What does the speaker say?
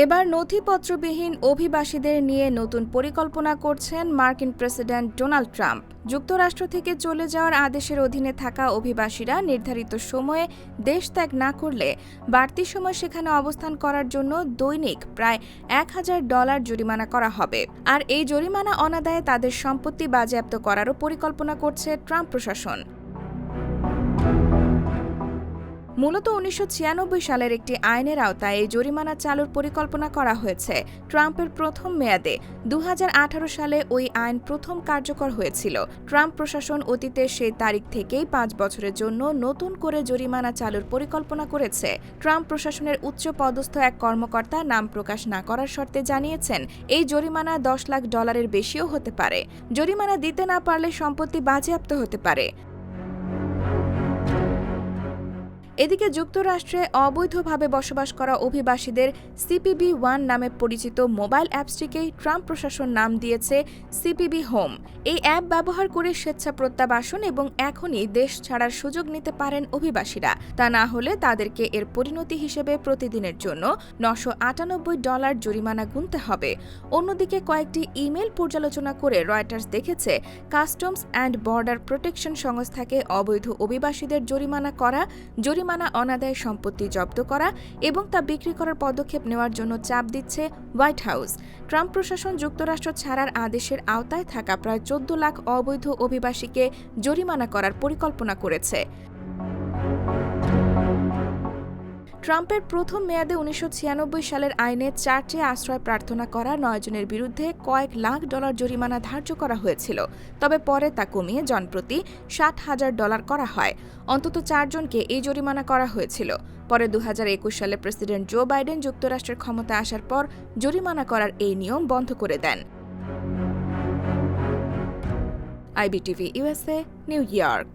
এবার নথিপত্রবিহীন অভিবাসীদের নিয়ে নতুন পরিকল্পনা করছেন মার্কিন প্রেসিডেন্ট ডোনাল্ড ট্রাম্প। যুক্তরাষ্ট্র থেকে চলে যাওয়ার আদেশের অধীনে থাকা অভিবাসীরা নির্ধারিত সময়ে দেশ ত্যাগ না করলে বাড়তি সময় সেখানে অবস্থান করার জন্য দৈনিক প্রায় এক হাজার ডলার জরিমানা করা হবে। আর এই জরিমানা অনাদায়ে তাদের সম্পত্তি বাজেয়াপ্ত করারও পরিকল্পনা করছে ট্রাম্প প্রশাসন। মূলত উনিশশো ছিয়ানব্বই সালের একটি আইনের আওতায় এই জরিমানা চালুর পরিকল্পনা করা হয়েছে। ট্রাম্পের প্রথম মেয়াদে দু হাজার আঠারো সালে ওই আইন প্রথম কার্যকর হয়েছিল। ট্রাম্প প্রশাসন অতীতের সেই তারিখ থেকেই পাঁচ বছরের জন্য নতুন করে জরিমানা চালুর পরিকল্পনা করেছে। ট্রাম্প প্রশাসনের উচ্চ পদস্থ এক কর্মকর্তা নাম প্রকাশ না করার শর্তে জানিয়েছেন, এই জরিমানা দশ লাখ ডলারের বেশিও হতে পারে। জরিমানা দিতে না পারলে সম্পত্তি বাজেয়াপ্ত হতে পারে। এদিকে যুক্তরাষ্ট্রে অবৈধভাবে বসবাস করা অভিবাসীদের সিপিবি ওয়ান নামে পরিচিত মোবাইল অ্যাপসটিকেই ট্রাম্প প্রশাসন নাম দিয়েছে সিপিবি হোম। এই অ্যাপ ব্যবহার করে স্বেচ্ছা প্রত্যাবাসন এবং এখনই দেশ ছাড়ার সুযোগ নিতে পারেন অভিবাসীরা। তা না হলে তাদেরকে এর পরিণতি হিসেবে প্রতিদিনের জন্য নশো আটানব্বই ডলার জরিমানা গুনতে হবে। অন্যদিকে কয়েকটি ইমেল পর্যালোচনা করে রয়টার্স দেখেছে, কাস্টমস অ্যান্ড বর্ডার প্রোটেকশন সংস্থাকে অবৈধ অভিবাসীদের জরিমানা করা জরিমানা, অনাদায় সম্পত্তি জব্দ করা এবং তা বিক্রি করার পদক্ষেপ নেওয়ার জন্য চাপ দিচ্ছে হোয়াইট হাউস। ট্রাম্প প্রশাসন যুক্তরাষ্ট্র ছাড়ার আদেশের আওতায় থাকা প্রায় চোদ্দ লাখ অবৈধ অভিবাসীকে জরিমানা করার পরিকল্পনা করেছে। ট্রাম্পের প্রথম মেয়াদে উনিশশো ছিয়ানব্বই সালের আইনে চার্চে আশ্রয় প্রার্থনা করা নয়জনের বিরুদ্ধে কয়েক লাখ ডলার জরিমানা ধার্য করা হয়েছিল। তবে পরে তা কমিয়ে জনপ্রতি ষাট হাজার ডলার করা হয়। অন্তত চারজনকে এই জরিমানা করা হয়েছিল। পরে দু হাজার একুশ সালে প্রেসিডেন্ট জো বাইডেন যুক্তরাষ্ট্রের ক্ষমতা আসার পর জরিমানা করার এই নিয়ম বন্ধ করে দেন। IBTV USA New York.